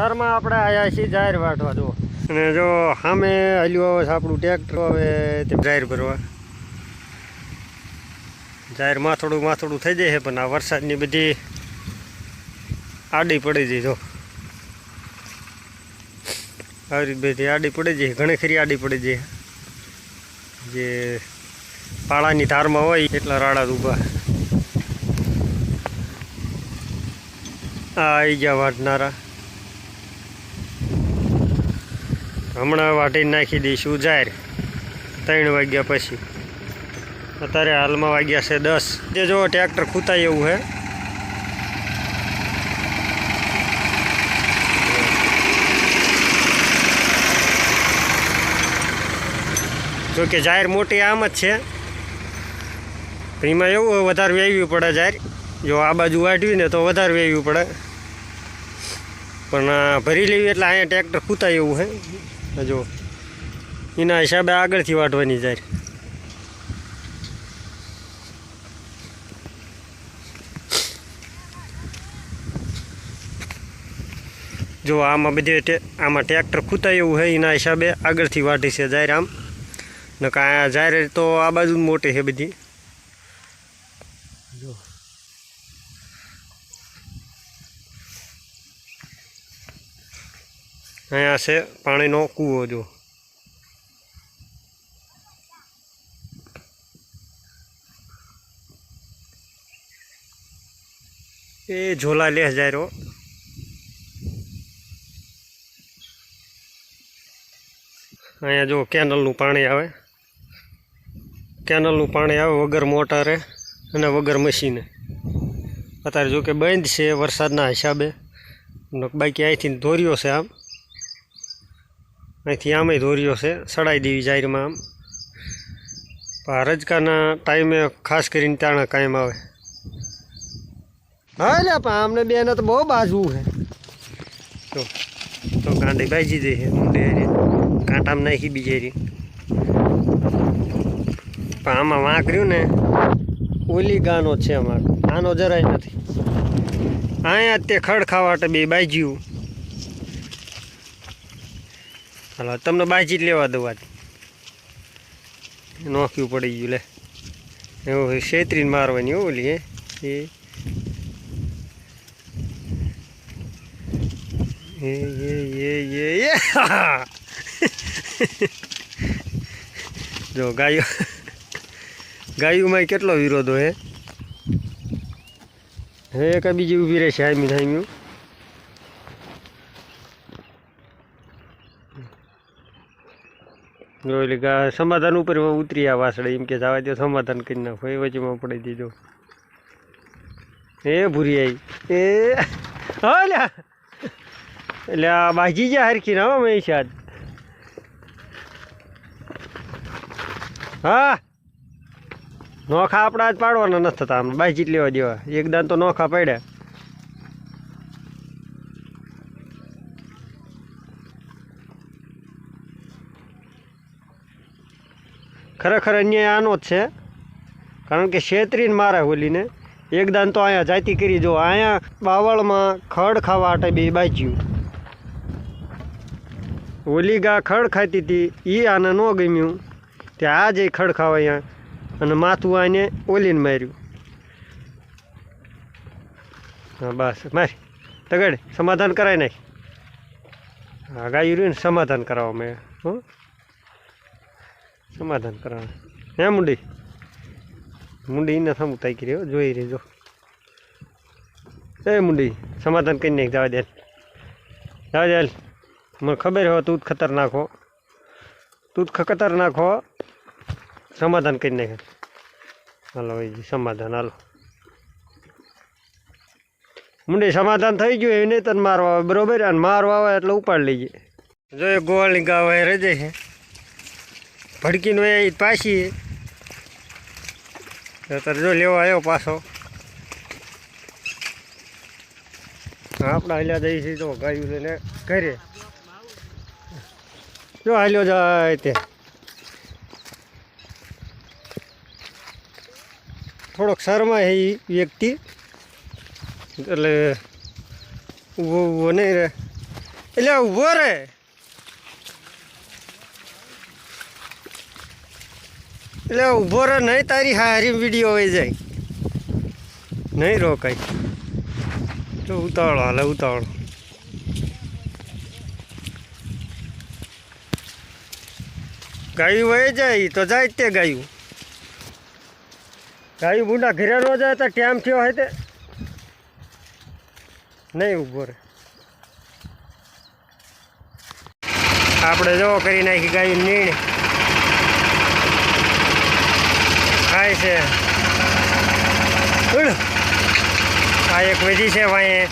તારમાં આપણે આવ્યા છીએ જાહેર વાટવા, જુઓ. અને જો સામે હલ્યું આવે છે, આપણું ટ્રેક્ટર હવે તે જાહેર ભરવા. જાહેર માથોડું માથોડું થઈ જાય છે, પણ આ વરસાદની બધી આડી પડી જાય, જો. આવી રીતે બધી આડી પડી જાય, ઘણી ખરી આડી પડી જાય. જે પાળાની ધારમાં હોય, એટલા રાડા ઊભા. આ આવી ગયા વાટનારા હમણાં વાટી નાખી દઈશું, જાહેર. ત્રણ વાગ્યા પછી. અત્યારે હાલમાં વાગ્યા છે દસ. જે જો ટ્રેક્ટર ખૂતાય એવું છે જો કે જાહેર મોટી આમ જ છે. એમાં એવું વધારે વેવવું પડે જાહેર. જો આ બાજુ વાઢવી ને તો વધારે વેવવું પડે. પણ ભરી લેવી એટલે અહીંયા ટ્રેક્ટર ખૂતાય એવું છે જો એના હિસાબે આગળથી વાઢવાની જાહેર જો આમાં બધે આમાં ટ્રેક્ટર ખૂતાય એવું હોય એના હિસાબે આગળથી વાઢી છે જાહેર આમ ને કાંઈ જાહેર તો આ બાજુ મોટી છે બધી. અહીંયા છે પાણીનો કૂવો જો. એ ઝોલા લે રહ્યો. અહીંયા જો કેનલનું પાણી આવે. કેનલનું પાણી આવે વગર મોટરે અને વગર મશીને. અત્યારે જો કે બંધ છે વરસાદના હિસાબે. બાકી અહીંથી ધોર્યો છે આમ. અહીંથી આમેય દોર્યો છે સડાઈ દેવી જાહેરમાં આમ. પણ રજકાના ટાઈમે ખાસ કરીને ત્યાં કાયમ આવે. હા એટલે પણ આમને બેને તો બહુ બાજવું છે. તો તો ગાંડી બાજી દે છે મુંડે હારી. કાંટામાં નાખી બીજે રી પણ આમાં વાંકર્યું ને ઓલી ગાનો છે અમારો. આનો જરાય નથી. અહીંયા તે ખડ ખાવાટે બે બાજ્યું. હાલો, તમને બાજી જ લેવા દઉં આજ. નોખ્યું પડી ગયું, લે. એવું છેતરીને મારવાની ઓલી, હે. એ. એ એ એ એ જો, ગાયો. ગાયુંમાં કેટલો વિરોધો હે? હે કે બીજી ઊભી રહેશે હામી હામ્યું એટલે સમાધાન ઉપર ઉતરી આ વાસળે, એમ કે જવા દો સમાધાન કરી નાખો. એ વચ્ચેમાં પડી દીધો. એ ભૂરી આવી એ, હા એટલે આ બાજી જ્યાં હરખી ના મેં શાદ હા. નોખા આપણા જ પાડવાના નથી થતા આમ. બાજી જ લેવા દેવા. એકદાન તો નોખા પડ્યા. ખરેખર અન્યાય આનો જ છે. કારણ કે છેતરીને મારે હોલીને એકદાન તો અહીંયા જાતી કરી, જો અહીંયા બાવળમાં ખડ ખાવા માટે બે બાજ્યું. ઓલી ગા ખડ ખાતી હતી એ આને ન ગમ્યું. તે આ જે ખડ ખાવા અહીંયા અને માથું આને ઓલીને માર્યું. હા, બસ, મારી. તગડ, સમાધાન કરાય નાખ. હા રહ્યું ને સમાધાન કરાવવા મેં, હો. સમાધાન કરાવવા હે મુંડી? મુંડી એને થમું તાકી રહ્યો, જોઈ રહેજો. એ મુંડી, સમાધાન કરી નાખ, જવા દે. જવા દે. મને ખબર હોય તું જ ખતરનાક હો તું જ ખતરનાક હો સમાધાન કરી નાખે. હાલો ભાઈજી સમાધાન, હાલો. મુંડી, સમાધાન થઈ ગયું એને તને મારવા આવે. બરોબર? અને મારવા આવે એટલે ઉપાડ લઈએ જો એ ગોવાળની ગાવા રજે છે ભડકીનો એ પાછી જો લેવા આવ્યો પાછો. આપણા હાલ્યા જઈએ છે તો ગાયું લઈને ઘરે. જો હાલ્યો જાય તે. થોડોક શરમાય છે એ વ્યક્તિ. એટલે ઊભો ઊભો નહીં રહે. એટલે ઊભો રે એટલે ઊભો રહે, નહીં તારી હારી વીડિયો હોય જાય. નહીં રોકાય. તો ઉતાવળો, હાલે, ઉતાવળો. ગાયું વહી જાય, તો જાય તે ગાયું. ગાયું બુંડા ઘરે ન જાય તો ટેમ થયો હોય તે. નહીં ઊભો રહે. આપણે જો કરી નાખી ગાયું નીણ. ખાય છે. આ એક વેજી છે ભાઈ.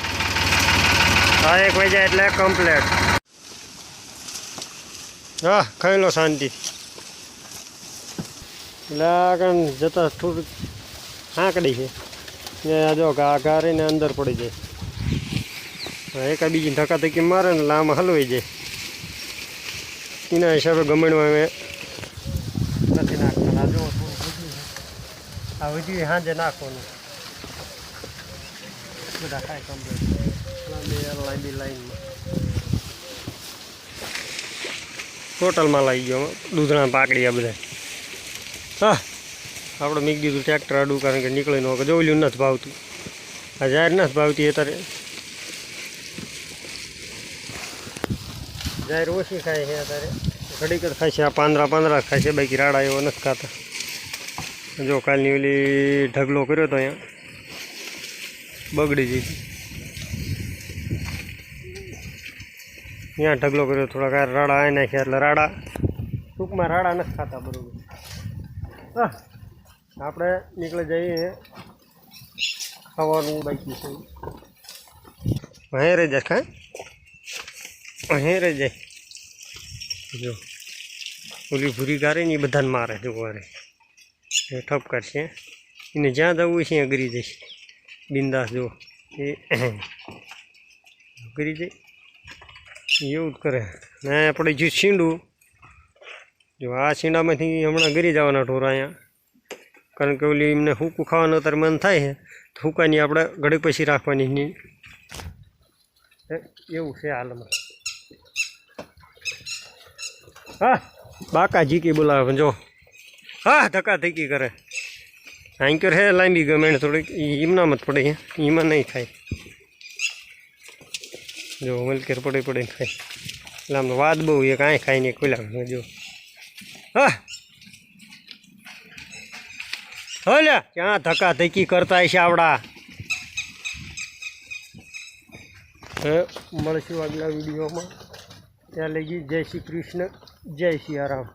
આ એક વેજા એટલે કમ્પ્લેટ હા ખાઈ લો શાંતિ. એટલે આગળ જતા થોડુંક આંકડી છે. ને આ જો ઘા ઘારીને અંદર પડી જાય. એક બીજી ધક્કા ધક્કી મારે ને લાંબ હલવાઈ જાય. એના હિસાબે ગમણમાં અમે નથી નાખતા આ જો થોડું વધ્યું છે. આ વધ્યું એ સાંજે નાખવાનું. બધા ખાય કમ્પ્લીટ લાંબી લાંબી લાઈનમાં ટોટલમાં લાગી ગયો દૂધણા પાકડીયા બધા. હા આપણે મીક દીધું ટ્રેક્ટર આડું કારણ કે નીકળી ન કે જોયું નથી ભાવતું. આ જાહેર નથી ભાવતી એ તારે જાહેર ઓછી ખાય છે અત્યારે. ઘડીક જ ખાય છે આ પાંદરા પાંદરા જ ખાય છે બાકી રાડા એવો નથી ખાતા. જો કાલની ઓલી ઢગલો કર્યો તો અહીંયા. બગડી જઈ ત્યાં ઢગલો કર્યો, થોડાક રાડા આવી નાખ્યા એટલે રાડા ટૂંકમાં રાડા નથી ખાતા બરોબર. આપણે નીકળી જઈએ. ખાવાનું બાકી છે. અહીં રહી જાય ખા અહીં રહી જાય. જો, ઓલી ભૂરી ગારે ને એ બધાને મારે જોવા વારે એ ઠપ કરશે. એને જ્યાં જવું છે ત્યાં ઘરી જઈશ બિંદાસ જો એ ઘરી જાય એવું જ કરે. ને આપણે જે છીંડું જો આ છીંડામાંથી હમણાં ગરી જવાના ઢોરા અહીંયા. કારણ કે ઓલી એમને હૂકું ખાવાનું અત્યારે મન થાય છે, તો હુકાની આપણે ઘડી પછી રાખવાની નહીં એવું છે હાલમાં. હા બાકા જીકી બોલાવે જો. હા, ધક્કા ધક્કી કરે આંકર હે, લાંબી ગમે એને થોડીક એમનામ જ પડે એમાં નહીં થાય. જો મલકેર પડે પડે ખાય. એટલે આમ વાત બહુ એક આંય ખાય ને ખુલ્લા જો. હા. હલ્યા. ક્યાં ધક્કા ધક્કી કરતા હશે આવડા? મળશું આગલા વિડીયોમાં. ત્યાં લઈ ગઈ જય શ્રી કૃષ્ણ. જય સિયારામ